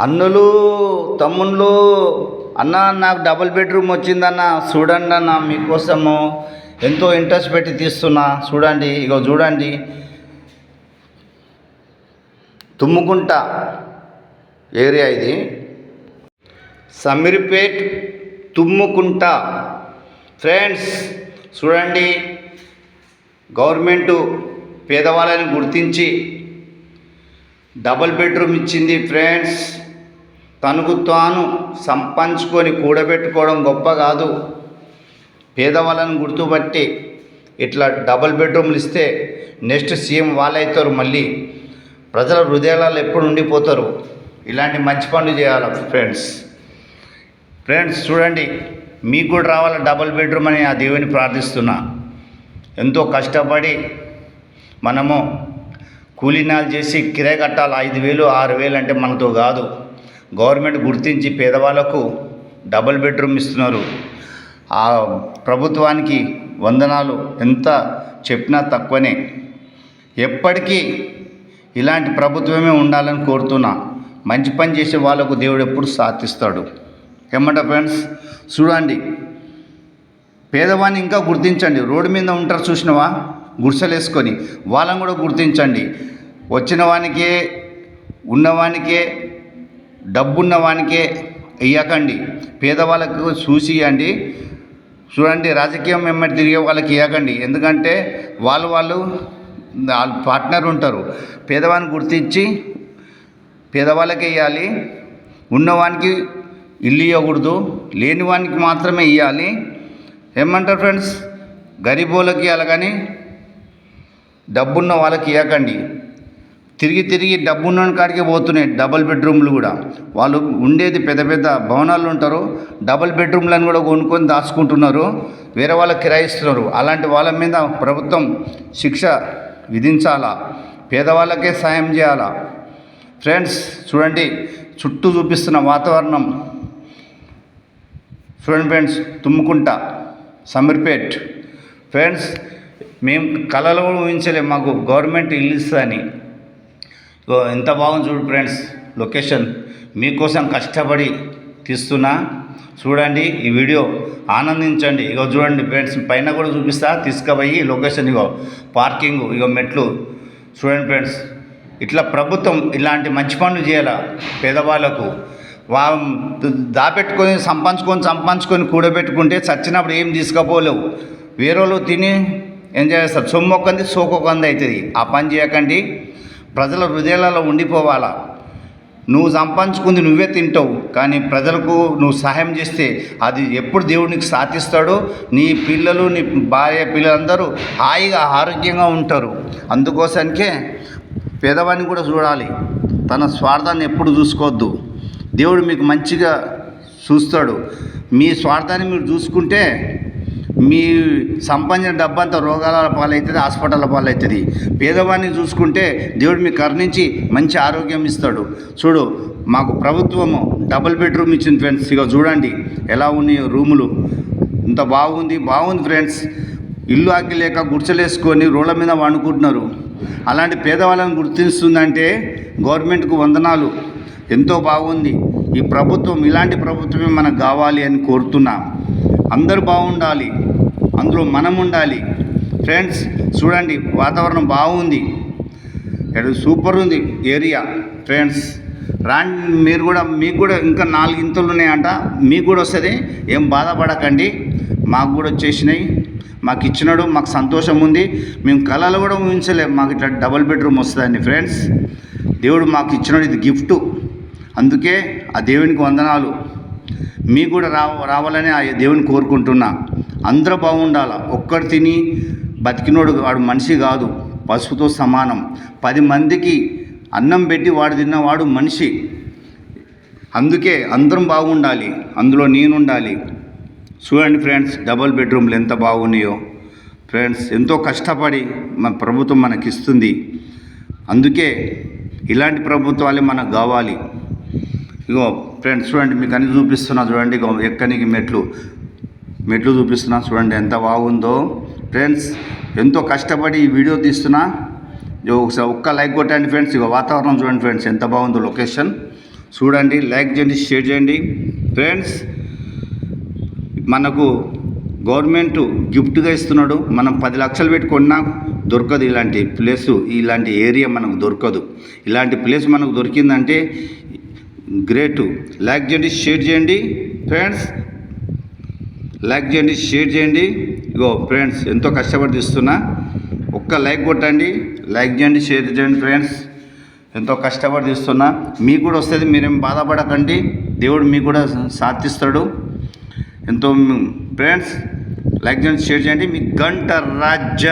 అన్నులు తమ్ముళ్ళు అన్న నాకు డబుల్ బెడ్రూమ్ వచ్చిందన్న చూడండి అన్న మీకోసము ఎంతో ఇంట్రెస్ట్ పెట్టి తీస్తున్నా. చూడండి ఇగో చూడండి. తుమ్ముకుంట ఏరియా ఇది. సమీర్పేట్ తుమ్ముకుంట. ఫ్రెండ్స్ చూడండి. గవర్నమెంటు పేదవాళ్ళని గుర్తించి డబుల్ బెడ్రూమ్ ఇచ్చింది ఫ్రెండ్స్. తనకు తాను సంపాదించుకొని కూడబెట్టుకోవడం గొప్ప కాదు. పేదవాళ్ళని గుర్తుపట్టి ఇట్లా డబుల్ బెడ్రూమ్లు ఇస్తే నెక్స్ట్ సీఎం వాళ్ళవుతారు మళ్ళీ. ప్రజల హృదయాలలో ఎప్పుడు ఉండిపోతారు. ఇలాంటి మంచి పనులు చేయాలి ఫ్రెండ్స్? ఫ్రెండ్స్ చూడండి మీకు కూడా రావాలి డబుల్ బెడ్రూమ్ అని ఆ దేవుని ప్రార్థిస్తున్నా. ఎంతో కష్టపడి మనము కూలీనాలు చేసి కిరాయి కట్టాలి ఐదు వేలు ఆరు వేలు అంటే మనతో కాదు. గవర్నమెంట్ గుర్తించి పేదవాళ్ళకు డబుల్ బెడ్రూమ్ ఇస్తున్నారు. ఆ ప్రభుత్వానికి వందనాలు. ఎంత చెప్పినా తక్కువనే. ఎప్పటికీ ఇలాంటి ప్రభుత్వమే ఉండాలని కోరుతున్నా. మంచి పని చేసే వాళ్ళకు దేవుడు ఎప్పుడు సాధిస్తాడు. ఏమంట ఫ్రెండ్స్? చూడండి. పేదవాన్ని ఇంకా గుర్తించండి. రోడ్డు మీద ఉంటారు చూసినవా? గుడిసెలు వేసుకొని వాళ్ళని కూడా గుర్తించండి. వచ్చిన వానికే ఉన్నవానికే డబ్బున్న వానికే ఇవ్వకండి పేదవాళ్ళకు చూసి ఇవ్వండి చూడండి రాజకీయం వెంబడి తిరిగే వాళ్ళకి ఇవ్వకండి ఎందుకంటే వాళ్ళు వాళ్ళు వాళ్ళు పార్ట్నర్ ఉంటారు. పేదవాన్ని గుర్తించి పేదవాళ్ళకి ఇవ్వాలి ఉన్నవానికి ఇల్లు ఇవ్వకూడదు లేని వానికి మాత్రమే ఇవ్వాలి ఏమంటారు ఫ్రెండ్స్? గరీబోళ్ళకి ఇవ్వాలి కానీ డబ్బున్న వాళ్ళకి ఇవ్వకండి తిరిగి తిరిగి డబ్బున్న కాడికే పోతున్నాయి డబల్ బెడ్రూమ్లు కూడా. వాళ్ళు ఉండేది పెద్ద పెద్ద భవనాలు ఉంటారు. డబల్ బెడ్రూమ్లను కూడా కొనుక్కొని దాచుకుంటున్నారు. వేరే వాళ్ళకి కిరాయిస్తున్నారు. అలాంటి వాళ్ళ మీద ప్రభుత్వం శిక్ష విధించాలా? పేదవాళ్ళకే సాయం చేయాలా? ఫ్రెండ్స్ చూడండి చుట్టూ చూపిస్తున్న వాతావరణం. చూడండి ఫ్రెండ్స్ తుమ్ముకుంట సమీర్పేట్ ఫ్రెండ్స్ మేము కళలో కూడా ఊహించలేము మాకు గవర్నమెంట్ ఇల్లు ఇస్తుందని ఎంత బాగుంది చూడు ఫ్రెండ్స్ లొకేషన్. మీకోసం కష్టపడి తీస్తున్నా. చూడండి ఈ వీడియో ఆనందించండి. ఇగో చూడండి ఫ్రెండ్స్ పైన కూడా చూపిస్తా. తీసుకుపోయి లొకేషన్ ఇగో పార్కింగ్ ఇగో మెట్లు. చూడండి ఫ్రెండ్స్ ఇట్లా ప్రభుత్వం ఇలాంటి మంచి పనులు చేయాల పేదవాళ్ళకు? వా దాపెట్టుకొని సంపాదించుకొని సంపాదించుకొని కూడబెట్టుకుంటే చచ్చినప్పుడు ఏం తీసుకుపోలేవు. వేరే వాళ్ళు తిని ఏం చేస్తారు సొమ్ము ఒక్కంది సోకొకంది అవుతుంది. ఆ పని చేయకండి. ప్రజల హృదయాలలో ఉండిపోవాలా. నువ్వు సంపాదించుకుంది నువ్వే తింటావు. కానీ ప్రజలకు నువ్వు సహాయం చేస్తే అది ఎప్పుడు దేవుడు నీకు సాధిస్తాడో నీ పిల్లలు నీ భార్య పిల్లలందరూ హాయిగా ఆరోగ్యంగా ఉంటారు. అందుకోసానికే పేదవాడిని కూడా చూడాలి. తన స్వార్థాన్ని ఎప్పుడు చూసుకోవద్దు. దేవుడు మీకు మంచిగా చూస్తాడు. మీ స్వార్థాన్ని మీరు చూసుకుంటే మీ సంపాదించిన డబ్బంతా రోగాల పాలవుతుంది హాస్పిటల్ పాలవుతుంది పేదవాడిని చూసుకుంటే దేవుడు మీకు కరుణించి మంచి ఆరోగ్యం ఇస్తాడు. చూడు మాకు ప్రభుత్వము డబుల్ బెడ్రూమ్ ఇచ్చింది ఫ్రెండ్స్. ఇక చూడండి ఎలా ఉన్నాయి రూములు. ఇంత బాగుంది బాగుంది ఫ్రెండ్స్. ఇల్లు ఆకి లేక గుడిసెలేసుకొని రోడ్ల మీద వండుకుంటున్నారు. అలాంటి పేదవాళ్ళని గుర్తిస్తుందంటే గవర్నమెంట్కు వందనాలు. ఎంతో బాగుంది. ఈ ప్రభుత్వం ఇలాంటి ప్రభుత్వమే మనకు కావాలి అని కోరుతున్నా. అందరూ బాగుండాలి. అందులో మనం ఉండాలి ఫ్రెండ్స్ చూడండి వాతావరణం బాగుంది. ఇక్కడ సూపర్ ఉంది ఏరియా. ఫ్రెండ్స్ రాండి మీరు కూడా మీకు కూడా ఇంకా నాలుగు ఇంతలు ఉన్నాయంట. మీకు కూడా వస్తుంది. ఏం బాధపడకండి. మాకు కూడా వచ్చేసినాయి. మాకు ఇచ్చినాడు మాకు సంతోషం ఉంది. మేము కళలు కూడా ఊహించలేము. మాకు ఇట్లా డబుల్ బెడ్రూమ్ వస్తుందండి ఫ్రెండ్స్ దేవుడు మాకు ఇచ్చినాడు ఇది గిఫ్ట్ అందుకే ఆ దేవునికి వందనాలు. మీకు కూడా రావ రావాలని ఆ దేవుని కోరుకుంటున్నా. అందరూ బాగుండాల? ఒక్కడు తిని బతికినోడు వాడు మనిషి కాదు. పసుపుతో సమానం. పది మందికి అన్నం పెట్టి వాడు తిన్నవాడు మనిషి. అందుకే అందరం బాగుండాలి. అందులో నేను ఉండాలి చూడండి ఫ్రెండ్స్ డబుల్ బెడ్రూమ్లు ఎంత బాగున్నాయో. ఫ్రెండ్స్ ఎంతో కష్టపడి మన ప్రభుత్వం మనకిస్తుంది. అందుకే ఇలాంటి ప్రభుత్వాలే మనకు కావాలి. ఇగో ఫ్రెండ్స్ చూడండి మీకు అన్ని చూపిస్తున్నా చూడండి. ఇగో ఎక్కనికి మెట్లు. మెట్లు చూపిస్తున్నా చూడండి ఎంత బాగుందో. ఫ్రెండ్స్ ఎంతో కష్టపడి ఈ వీడియో తీస్తున్నా. ఒకసారి ఒక్క లైక్ కొట్టండి ఫ్రెండ్స్ ఇక వాతావరణం చూడండి ఫ్రెండ్స్ ఎంత బాగుందో లొకేషన్ చూడండి లైక్ చేయండి షేర్ చేయండి. ఫ్రెండ్స్ మనకు గవర్నమెంట్ గిఫ్ట్గా ఇస్తున్నాడు. మనం పది లక్షలు పెట్టుకున్నా దొరకదు ఇలాంటి ప్లేస్ ఇలాంటి ఏరియా మనకు దొరకదు. ఇలాంటి ప్లేస్ మనకు దొరికిందంటే గ్రేట్ లైక్ చేయండి షేర్ చేయండి. ఫ్రెండ్స్ లైక్ చేయండి షేర్ చేయండి. ఇగో ఫ్రెండ్స్ ఎంతో కష్టపడి తీస్తున్నా. ఒక్క లైక్ కొట్టండి లైక్ చేయండి షేర్ చేయండి ఫ్రెండ్స్. ఎంతో కష్టపడి తీస్తున్నా. మీకు కూడా వస్తుంది మీరేం బాధపడకండి. దేవుడు మీకు కూడా సాధిస్తాడు. ఎంతో ఫ్రెండ్స్ లైక్ చేయండి షేర్ చేయండి. మీ గంట రాజ్య.